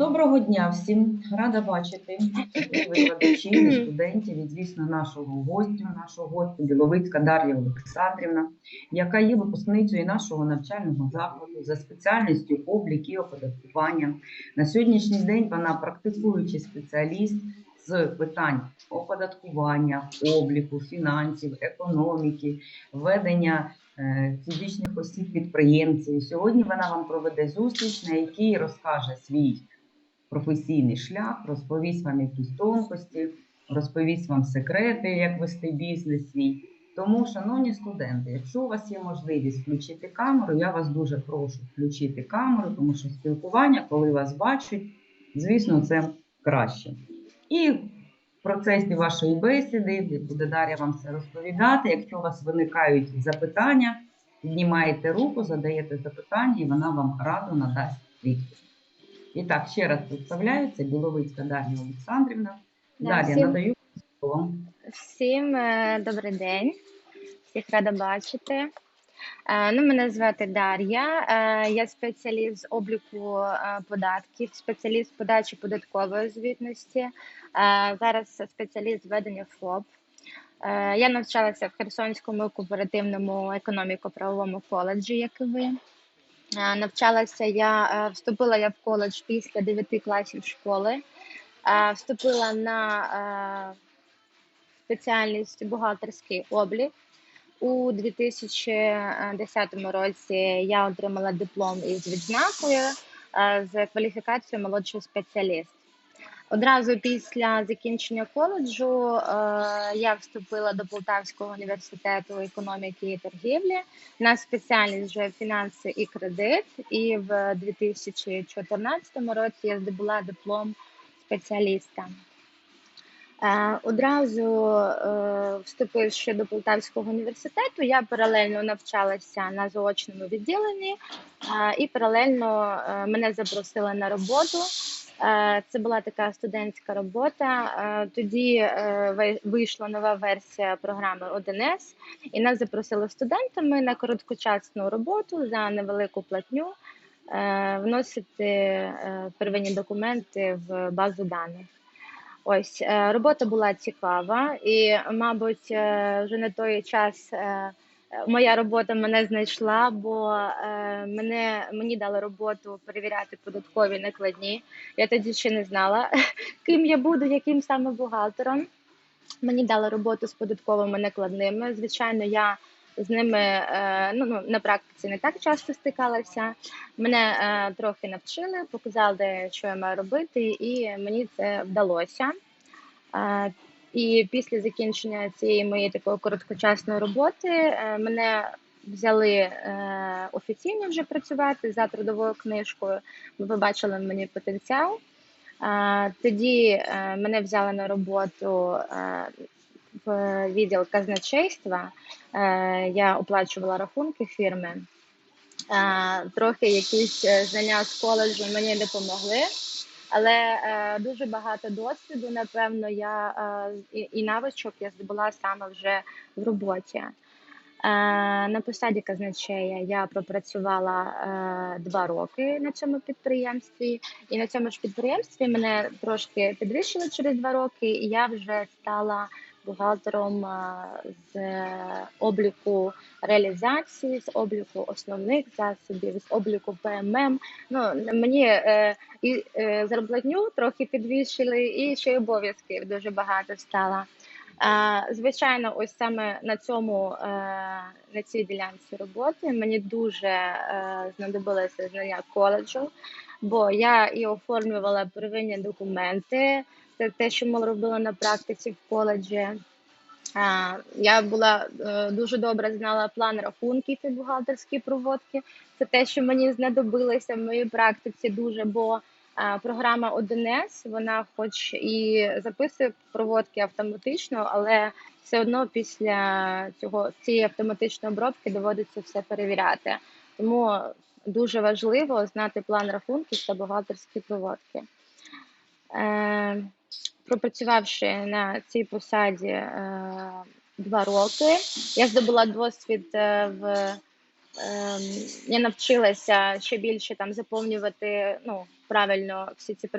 Доброго дня всім! Рада бачити викладачів студентів і, звісно, нашого гостю, нашого гостя Біловицька Дар'я Олександрівна, яка є випускницею нашого навчального закладу за спеціальністю облік і оподаткування. На сьогоднішній день вона практикуючий спеціаліст з питань оподаткування, обліку, фінансів, економіки, ведення е, фізичних осіб підприємців. Сьогодні вона вам проведе зустріч, на якій розкаже свій професійний шлях, розповість вам якісь тонкості, розповість вам секрети, як вести бізнес свій. Тому, шановні студенти, якщо у вас є можливість включити камеру, я вас дуже прошу включити камеру, тому що спілкування, коли вас бачать, звісно, це краще. І в процесі вашої бесіди буде Дар'я вам все розповідати. Якщо у вас виникають запитання, піднімаєте руку, задаєте запитання, і вона вам радо надасть відповідь. І так, ще раз представляюся, Біловицька Дар'я Олександрівна. Да, Дар'я, всім- надаю слово. Всім е, добрий день, всіх рада бачити. Е, Ну, мене звати Дар'я. Е, Я спеціаліст з обліку податків, спеціаліст подачі податкової звітності. Зараз спеціаліст ведення ФОП. Я навчалася в Херсонському кооперативному економіко-правовому коледжі, як і ви. Е, Навчалася я, е, вступила я в коледж після 9 класів школи. Е, Вступила на спеціальність бухгалтерський облік. У 2010 році я отримала диплом із відзнакою з кваліфікацією молодшого спеціаліст. Одразу після закінчення коледжу е, я вступила до Полтавського університету економіки і торгівлі на спеціальність вже фінанси і кредит. І в 2014 році я здобула диплом спеціаліста. Е, Одразу е, вступивши до Полтавського університету, я паралельно навчалася на заочному відділенні е, і паралельно е, мене запросили на роботу. Е, Це була така студентська робота. Е, Тоді е, вийшла нова версія програми 1С, і нас запросили студентами на короткочасну роботу за невелику платню вносити первинні документи в базу даних. Ось робота була цікава, і, мабуть, вже на той час моя робота мене знайшла, бо е, мене мені дали роботу перевіряти податкові накладні. Я тоді ще не знала, ким я буду, яким саме бухгалтером. Мені дали роботу з податковими накладними. Звичайно, я з ними е, ну, ну, на практиці не так часто стикалася. Мене е, трохи навчили, показали, що я маю робити, і мені це вдалося. І після закінчення цієї моєї такої короткочасної роботи е, мене взяли е, офіційно вже працювати за трудовою книжкою. Ви побачили мені потенціал. Е, Тоді мене взяли на роботу в відділ казначейства. Я оплачувала рахунки фірми. Трохи якісь знання з коледжу мені допомогли, але е, дуже багато досвіду, напевно, я е, і, навичок я здобула саме вже в роботі. Е, На посаді казначея я пропрацювала е, два роки на цьому підприємстві, і на цьому ж підприємстві мене трошки підвищили через два роки, і я вже стала бухгалтером з обліку реалізації, з обліку основних засобів, з обліку ПММ. Ну мені е, і е, зарплатню трохи підвищили, і ще й обов'язків дуже багато стало. Звичайно, ось саме на цьому е, на цій ділянці роботи мені дуже е, знадобилося знання коледжу, бо я і оформлювала первинні документи. Це те, що ми робили на практиці в коледжі. Я була е, дуже добре знала план рахунків і бухгалтерські проводки. Це те, що мені знадобилося в моїй практиці дуже, бо програма 1С, вона хоч і записує проводки автоматично, але все одно після цього цієї автоматичної обробки доводиться все перевіряти. Тому дуже важливо знати план рахунків та бухгалтерські проводки. Е, пропрацювавши на цій посаді е, два роки, я здобула досвід е, в ем, я навчилася ще більше там заповнювати ну, правильно всі ці